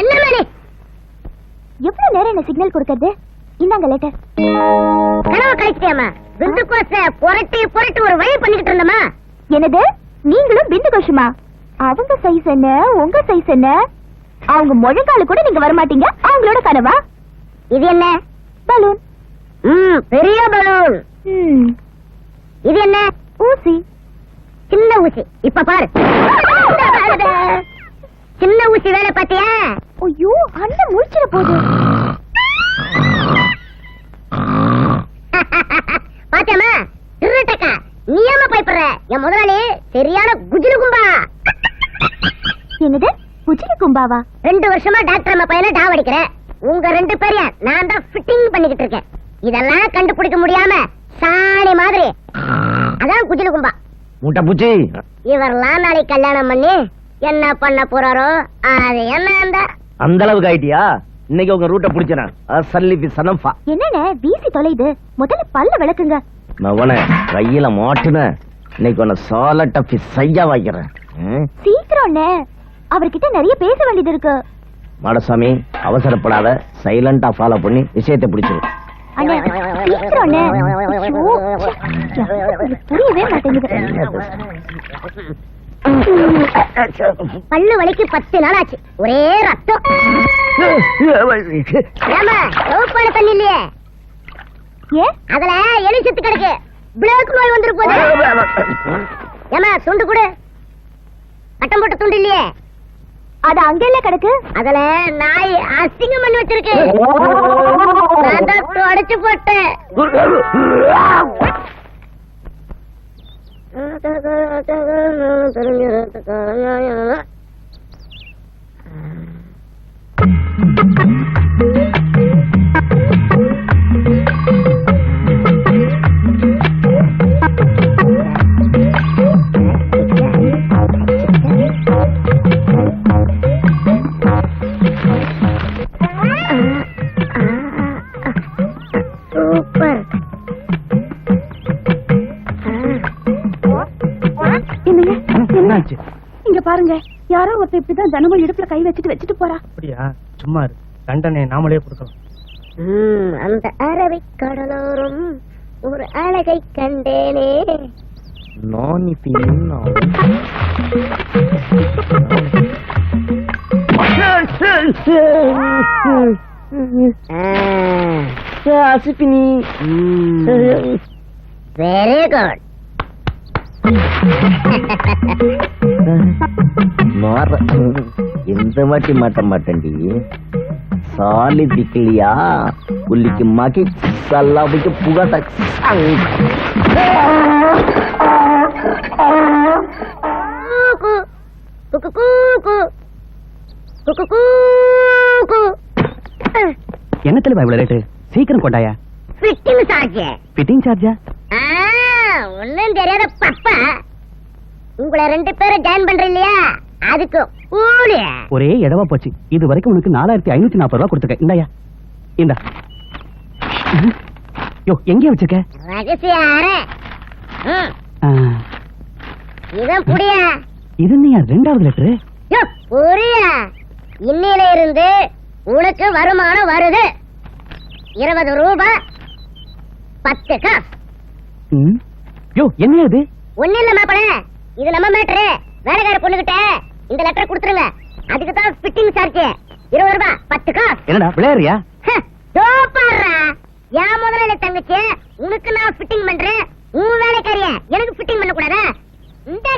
என்ன மணி எவ்வளவு நேரம் என்ன சிக்னல் கொடுக்கறது? இந்தாங்க லெட்டர் கனவு கழிச்சிட்டியாமா பிந்து கோச புரட்டி புரட்டி ஒரு வழி பண்ணிக்கிட்டு இருந்தமா என்னது? நீங்களும் பிந்து கோஷுமா? அவங்க சைஸ் என்ன? உங்க சைஸ் என்ன? அவங்க முழங்கால கூட நீங்க வரமாட்டீங்க. அவங்களோட கனவா? இது என்ன? பலூன். ம் பெரிய பலூன். இது என்ன? ஊசி. சின்ன ஊசி. இப்ப பாரு. சின்ன ஊசி வேலை பாத்தியா ஐயோ அண்ணன் முடிச்சிட போகுது. பாத்தியாமா திருட்டக்கா நீ ஏமா பயப்படுற? என் முதலாளி சரியான குஜிலு கும்பா. என்னது? குஜிலி கும்பாவா? ரெண்டு வருஷமா டாக்டர் அம்மா பையனை டாவடிக்கிற உங்க ரெண்டு பேரையும் நான் தான் ஃபிட்டிங் பண்ணிக்கிட்டு இருக்கேன். இதெல்லாம் கண்டுபிடிக்க முடியாம சாணி மாதிரி. அதான் குஜிலு கும்பா. முட்டை பூச்சி. இவரெல்லாம் நாளைக்கு கல்யாணம் பண்ணி என்ன பண்ண போறாரோ அது என்ன அந்த அந்த அளவுக்கு ஆயிட்டியா? இன்னைக்கு உங்க ரூட்டை பிடிச்சேன் சல்லிபி சனம்பா என்னண்ணே வீசி தொலைது முதல்ல பல்ல விளக்குங்க. மவன கையில மாட்டுன இன்னைக்கு உன்னை சால டப்பி சையா வைக்கிறேன்? சீக்கிரம்ண்ணே. அவர்கிட்ட நிறைய பேச வேண்டியது இருக்கு. மாடசாமி அவசரப்படாத. சைலண்டா ஃபாலோ பண்ணி விஷயத்தை பிடிச்சிரு. அண்ணே சீக்கிரம்ண்ணே. ஐயோ, ச்சே, எனக்கு புரியவே மாட்டேங்குது. பல்லு வலிக்கு பத்து நாள் ஆச்சு ஒரே ரத்தம். ஏமா சோப்பான தண்ணி இல்லையே? ஏன் அதுல எலி செத்து கிடக்கு. பிளேக் நோய் வந்துரு போது ஏமா துண்டு கொடு. கட்டம் போட்ட துண்டு இல்லையே? அது அங்கெல்ல கிடக்கு? அதுல நாய் அசிங்கம் பண்ணி வச்சிருக்கு. நான் தான் அடைச்சு போட்டேன். சூப்பர் ஒருத்தர் இப்படிதான் தினமும் இடுப்புல கை வச்சுட்டு வச்சுட்டு போறா. அப்படியா? சும்மா இரு. தண்டனை நாமளே கொடுக்கலாம். ம், அந்த அரபிக் கடலோரம் ஒரு அழகை கண்டேனே. நான் இப்ப என்ன? ஆசிப்பினி வெரி குட் மாற எந்த வாட்டி மாட்ட மாட்டேன்டி? சாலி திக்கலியா புள்ளிக்கு மகி சல்லாபிக்கு புகட்ட என்ன தெளிவா இவ்வளவு ரேட்டு சீக்கிரம் கொண்டாயா? ஃபிட்டிங் சார்ஜ் ஃபிட்டிங் சார்ஜா ஒண்ணும் தெரியாத பப்பா. உங்களை ரெண்டு பேரும் ஜாயின் பண்ற இல்லையா அதுக்கு ஒரே இடவா போச்சு. இது வரைக்கும் உனக்கு நாலாயிரத்தி ஐநூத்தி நாற்பது ரூபா கொடுத்துருக்கேன். இந்தாயா. இந்தா. யோ எங்கே வச்சிருக்க? ரகசிய அறை இதான் புடியா. இது என்னையா ரெண்டாவது லெட்டரு யோ, புரியா. இன்னில இருந்து உனக்கு வருமானம் வருது. இருபது ரூபாய் பத்து காசு. யோ என்ன இது? ஒண்ணு இல்ல மாப்பிள. இது நம்ம மேட்ரு வேலைக்கார பொண்ணுகிட்ட இந்த லெட்டர் கொடுத்துருங்க. அதுக்கு தான் ஃபிட்டிங் சார்ஜ் இருபது ரூபாய் பத்து காசு. என்னடா விளையாடுறியா? ஹ, தோ பாருடா. என் முதலாளி தங்கச்சி உனக்கு நான் ஃபிட்டிங் பண்றேன். உன் வேலைக்காரிய எனக்கு ஃபிட்டிங் பண்ண கூடாதா இந்த?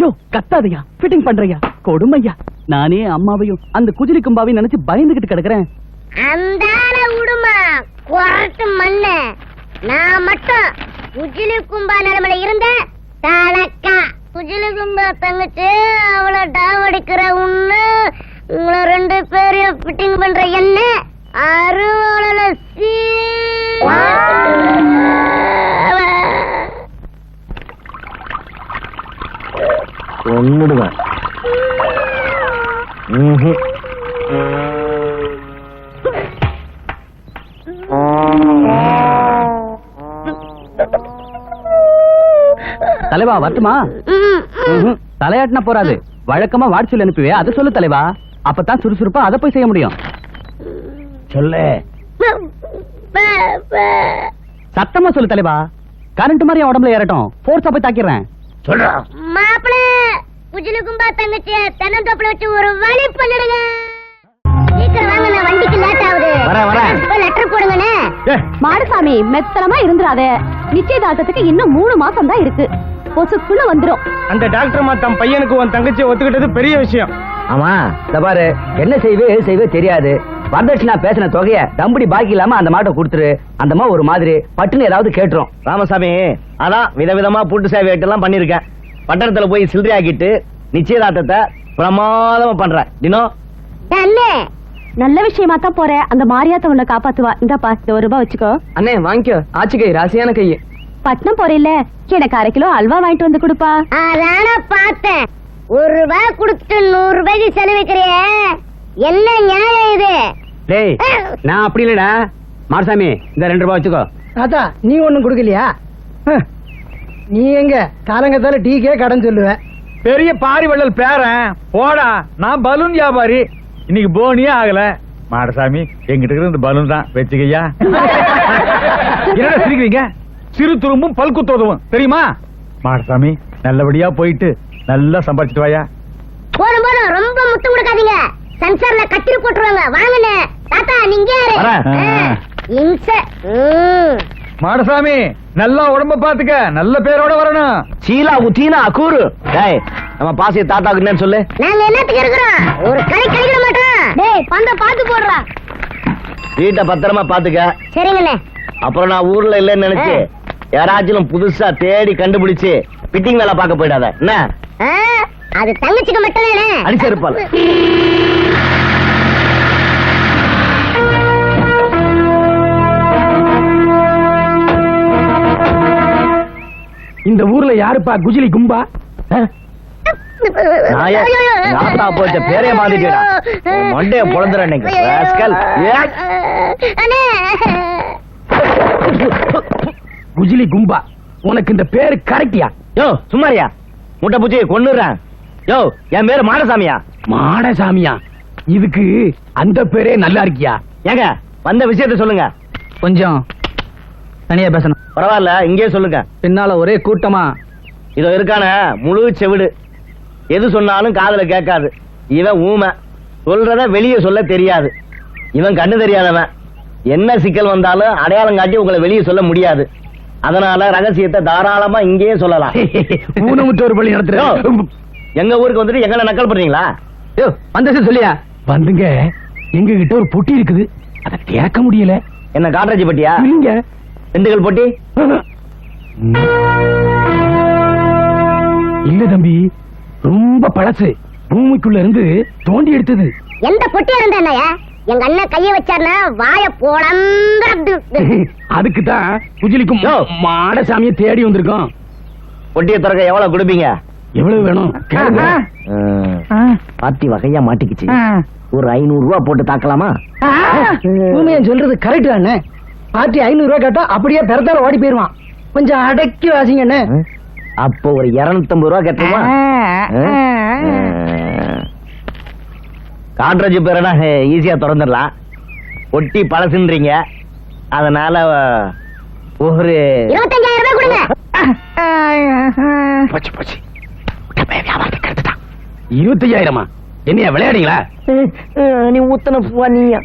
யோ கத்தாதையா. ஃபிட்டிங் பண்றையா? கொடுமையா. நானே அம்மாவையும் அந்த குஜிலி கும்பாவையும் நினைச்சு பயந்துகிட்டு கிடக்குறேன். அந்த விடுமா குரட்டு மண்ணு. நான் மட்டும் குஜிலு கும்பா நிலைமையில இருந்த தலக்கா. குஜிலு கும்பா தங்கச்சி அவளை டாவடிக்கிற உன்னு உங்களை ரெண்டு பேரையும் ஃபிட்டிங் பண்ற என்ன அருவாள சீ ஒன்னுடுவேன் தலைவா வரட்டுமா. தலையாட்டினா போறாது. வழக்கமா வாட்ஸ்அப்ல அனுப்புவே. அதை சொல்லு தலைவா. அப்பதான் சுறுசுறுப்பா அதை போய் செய்ய முடியும். சொல்லு. சத்தமா சொல்லு தலைவா. கரண்ட் மாதிரி உடம்புல ஏறட்டும். போர்ஸா போய் தாக்கிடுறேன். சொல்றா. மாப்பிள குஜிலு கும்பா தங்கச்சி தென்னந்தோப்புல வச்சு ஒரு வழி பண்ணிடுங்க. சீக்கிரம் வாங்க நான் வண்டிக்கு லேட் ஆகுது. வரேன், வரேன். லெட்டர் போடுங்கண்ணே. மாடசாமி மெத்தனமா இருந்துராத நிச்சயதார்த்தத்துக்கு இன்னும் மூணு மாசம் தான் இருக்கு. பொசுக்குள்ள வந்துரும். அந்த டாக்டர் மா தன் பையனுக்கு உன் தங்கச்சி ஒத்துக்கிட்டது பெரிய விஷயம். ஆமா இந்த பாரு என்ன செய்வே எது செய்வே தெரியாது. வரதட்சணா பேசின தொகைய தம்புடி பாக்கி இல்லாம அந்த மாட்டை கொடுத்துரு. அந்த மாதிரி ஒரு மாதிரி பட்டுன்னு ஏதாவது கேட்டுரும். ராமசாமி அதான் விதவிதமா புட்டு சேவை எல்லாம் பண்ணிருக்கேன். பட்டணத்துல போய் சில்லறை ஆக்கிட்டு நிச்சயதார்த்தத்தை பிரமாதமா பண்றேன். தினம் அண்ணே நல்ல விஷயமா தான் போற. அந்த மாரியாத்த உன்னை காப்பாத்துவா. இந்தாப்பா இந்த ஒரு ரூபாய் வச்சுக்கோ. அண்ணே வாங்கிக்கோ. ஆச்சு கை ராசியான கை பட்னம் போறேல்ல. எனக்கு அரை கிலோ அல்வா வாங்கிட்டு வந்து கொடுப்பா. அதான பார்த்தேன். ஒரு ரூபாய் கொடுத்துட்டு நூறு ரூபாய்க்கு செலவிக்கிறிய என்ன நியாயம் இது? டேய் நான் அப்படி இல்லடா. மாரசாமி இந்த ரெண்டு ரூபாய் வச்சுக்கோ. தாத்தா நீ ஒண்ணும் கொடுக்கலையா? ஹ், நீ எங்க? காலங்கத்தால டீக்கே கடன் சொல்லுவ. பெரிய பாரி வள்ளல் பேரன். போடா நான் பலூன் வியாபாரி. இன்னைக்கு போனியே ஆகல. மாடசாமி எங்கிட்ட இருக்கிற இந்த பலூன் தான். வச்சுக்கையா என்னடா சிரிக்கிறீங்க? சிறு துரும்பும் பல்குத்து உதவும் தெரியுமா? மாடசாமி நல்லபடியா போயிட்டு நல்லா சம்பாதிச்சிட்டு வாயா. போதும் போதும். ரொம்ப முத்தம் கொடுக்காதீங்க. சென்சார்ல கத்திரி போட்டுருவாங்க. வாங்கண்ணே தாத்தா நீங்க இம்ச. ம். மாடசாமி நல்லா உடம்ப பாத்துக்க. நல்ல பேரோட வரணும். சீலா உத்தீனா அக்கூரு டேய் நம்ம பாசிய தாத்தாக்கு என்னன்னு சொல்லு. நாங்க என்னத்துக்கு இருக்கிறோம்? ஒரு கை கழிக்கிற மாட்டோம். டேய் பந்த பாத்து போடுறா. வீட்டை பத்திரமா பாத்துக்க. சரிங்கண்ணே அப்புறம் நான் ஊர்ல இல்லைன்னு நினைச்சு யாராச்சும் புதுசா தேடி கண்டுபிடிச்சு பிட்டிங் வேலை பார்க்க போயிடாத. என்ன? அது தங்கச்சிக்கு மட்டும் அடிச்சிருப்பாள் இந்த ஊர்ல யாருப்பா குஜிலி கும்பா? நாயே, போச்ச பேரே மாத்திட்டேடா. உன் மண்டைய. ஏ. அண்ணே. குஜிலி கும்பா. உனக்கு இந்த பேரு கரெக்டியா? யோ சும்மாரியா? முட்டை பூச்சி கொன்னுறேன் யோ என் பேரு மாடசாமியா? மாடசாமியா? இதுக்கு அந்த பேரே நல்லா இருக்கியா? ஏங்க வந்த விஷயத்த சொல்லுங்க. கொஞ்சம் தனியா பேசணும். பரவாயில்ல இங்கே சொல்லுங்க. பின்னால ஒரே கூட்டமா? இதோ இருக்கான முழு செவிடு. எது சொன்னாலும் காதுல கேட்காது. இவன் ஊமை. சொல்றத வெளியே சொல்ல தெரியாது. இவன் கண்ணு தெரியாதவன். என்ன சிக்கல் வந்தாலும் அடையாளம் காட்டி உங்களை வெளியே சொல்ல முடியாது. அதனால ரகசியத்தை தாராளமா இங்கேயே சொல்லலாம். ஊனமுற்ற ஒரு பள்ளி யோ, நடத்துறேன் எங்க ஊருக்கு வந்துட்டு எங்களை நக்கல் பண்றீங்களா? யோ வந்த சொல்லியா? வந்துங்க. எங்க கிட்ட ஒரு பொட்டி இருக்குது. அதை திறக்க முடியல. என்ன காட்ராஜி பட்டியா? இல்லைங்க. திண்டுக்கல் பொட்டி? இல்ல தம்பி. ரொம்ப பழசு. பூமிக்குள்ள இருந்து தோண்டி எடுத்தது. எந்த பொட்டியா இருந்தா? எங்க அண்ணன் கைய வச்சாருன்னா வாய போலந்து அதுக்கு தான் குஜிலிக்கும். மாடசாமியை தேடி வந்திருக்கோம். பொட்டியை திறக்க எவ்வளவு கொடுப்பீங்க? எவ்வளவு வேணும். பாத்தி வகையா மாட்டிக்கிச்சு. ஒரு ஐநூறு ரூபா போட்டு தாக்கலாமா? பூமியன் சொல்றது கரெக்ட் தானே பார்ட்டி ஐநூறு ரூபாய் கேட்டா அப்படியே பெறத்தால ஓடி போயிருவான். கொஞ்சம் அடக்கி வாசிங்கண்ணே அப்போ ஒரு இருநூத்தம்பது ரூபா கட்டுமா? காட்ரேஜ் பேரனா ஈஸியா திறந்துடலாம். ஒட்டி பழசுன்றீங்க. அதனால ஒரு இருபத்தஞ்சாயிரம் ரூபாய் கொடுங்க. போச்சு போச்சு. வியாபாரத்துக்கு எடுத்துட்டான். இருபத்தையாயிரமா என்னையா விளையாடுங்களா நீ ஊத்தன நீயா?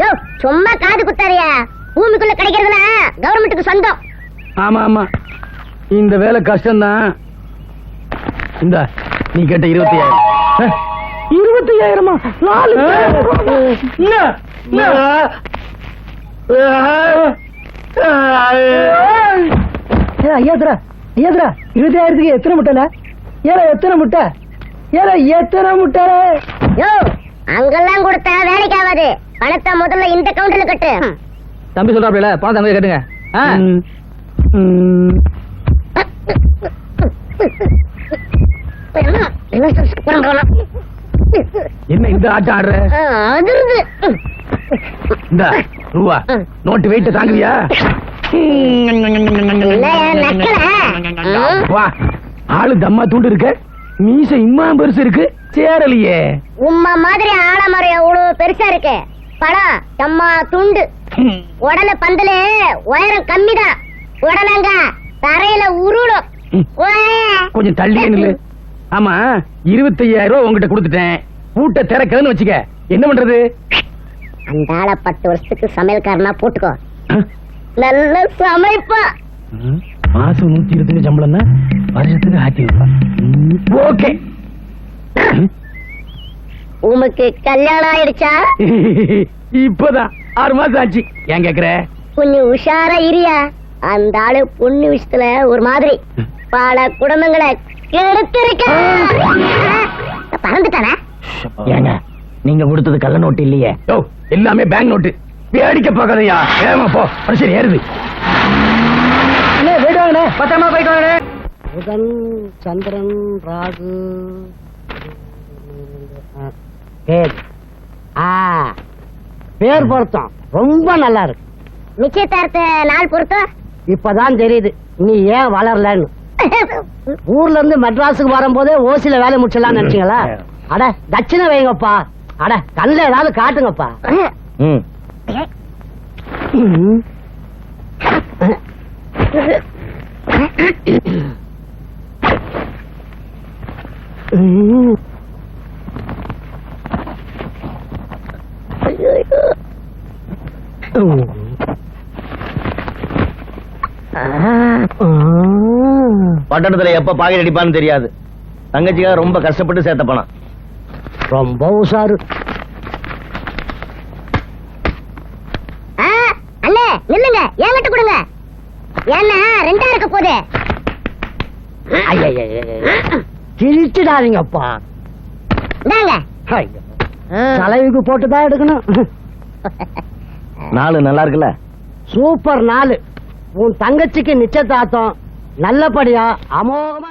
யோ சும்மா காது குத்தாரியா பூமிக்குள்ள கிடைக்கிறதுனா கவர்மெண்ட்டுக்கு சொந்தம். ஆமா ஆமா. இந்த வேலை கஷ்டம்தான். இந்த நீ கேட்ட இருபத்தையாயிரம் அஹ், இருபத்தையாயிரமா? நாலு. ஐயாத்திரா ஐயாத்திரா இருபதாயிரத்துக்கு எத்தனை முட்டைல ஏல எத்தனை முட்டை? ஏல எத்தனை முட்டை? யோ அங்கெல்லாம் கொடுத்தா வேலைக்கு ஆகாது. பணத்தை முதல்ல இந்த கவுண்டர்ல கட்டு. தம்பி சொல்றாப்ல பணம் தம்பி கேட்டுங்க. என்ன? என்ன இந்த ஆட்டம் ஆடுற? இந்த ரூபா நோட்டு வெயிட்ட தாங்குவியா? வா ஆளு தம்மா தூண்டு இருக்க மீச இம்மா பெருசு இருக்கு சேரலையே. உம்மா மாதிரி ஆலமரம் எவ்வளவு பெருசா இருக்கு? பழம் அம்மா துண்டு. உடல பந்தல உயரம் கம்மிதான். உடலங்க தரையில உருளும். கொஞ்சம் தள்ளியே நில்லு. ஆமா இருபத்தையாயிரம் ரூபாய் உங்ககிட்ட கொடுத்துட்டேன். பூட்டை திறக்கன்னு வச்சுக்க. என்ன பண்றது? அந்த ஆளை பத்து வருஷத்துக்கு சமையல்காரனா போட்டுக்கோ. நல்ல சமைப்பா. மாசம் நூத்தி இருபத்தஞ்சு சம்பளம் தான் வருஷத்துக்கு ஆட்சி ஓகே. உமக்கு கல்யாணம் ஆயிடுச்சா? இப்பதான். ஆறு மாசம் ஆச்சு. ஏன் கேக்குற? கொஞ்சம் உஷாரா இரியா? அந்த ஆளு பொண்ணு விஷயத்துல ஒரு மாதிரி. பல குடும்பங்களை பறந்துட்டானா? ஏங்க நீங்க கொடுத்தது கள்ள நோட்டு இல்லையே? ஓ எல்லாமே பேங்க் நோட்டு வேடிக்கை பார்க்காதயா ஏமா போ. ஏறுது. அண்ணே போயிட்டு வாங்கண்ணே. பத்திரமா போயிட்டு வாங்க புதன் சந்திரன் ராகு. பேர். ஆ. பேர் பொருத்தம். ரொம்ப நல்லா இருக்கு. நிச்சயதார்த்த நாள் பொறுத்தோ இப்பதான் தெரியுது. நீ ஏன் வளரலன்னு. ஊர்ல இருந்து மெட்ராஸுக்கு வரும்போதே ஓசில வேலை முடிச்சலாம் நினைச்சீங்களா? அட தட்சிணை வைங்கப்பா. அட கண்ணில் ஏதாவது காட்டுங்கப்பா. ம். பட்டணத்துல எப்ப பாக்கெட் அடிப்பான்னு தெரியாது. தங்கச்சிக்காக ரொம்ப கஷ்டப்பட்டு சேர்த்த பணம். ரொம்ப உஷாரு. ஆ, அண்ணே நில்லுங்க. என்கிட்ட கொடுங்க. ஏன்னா ரெண்டா இருக்க போகுது கிழிச்சிடாதீங்கப்பா இந்தாங்க. தலைவுக்கு போட்டுதான் எடுக்கணும் நாலு நல்லா இருக்குல்ல சூப்பர் நாலு உன் தங்கச்சிக்கு நிச்சயதார்த்தம் நல்லபடியா அமோகமா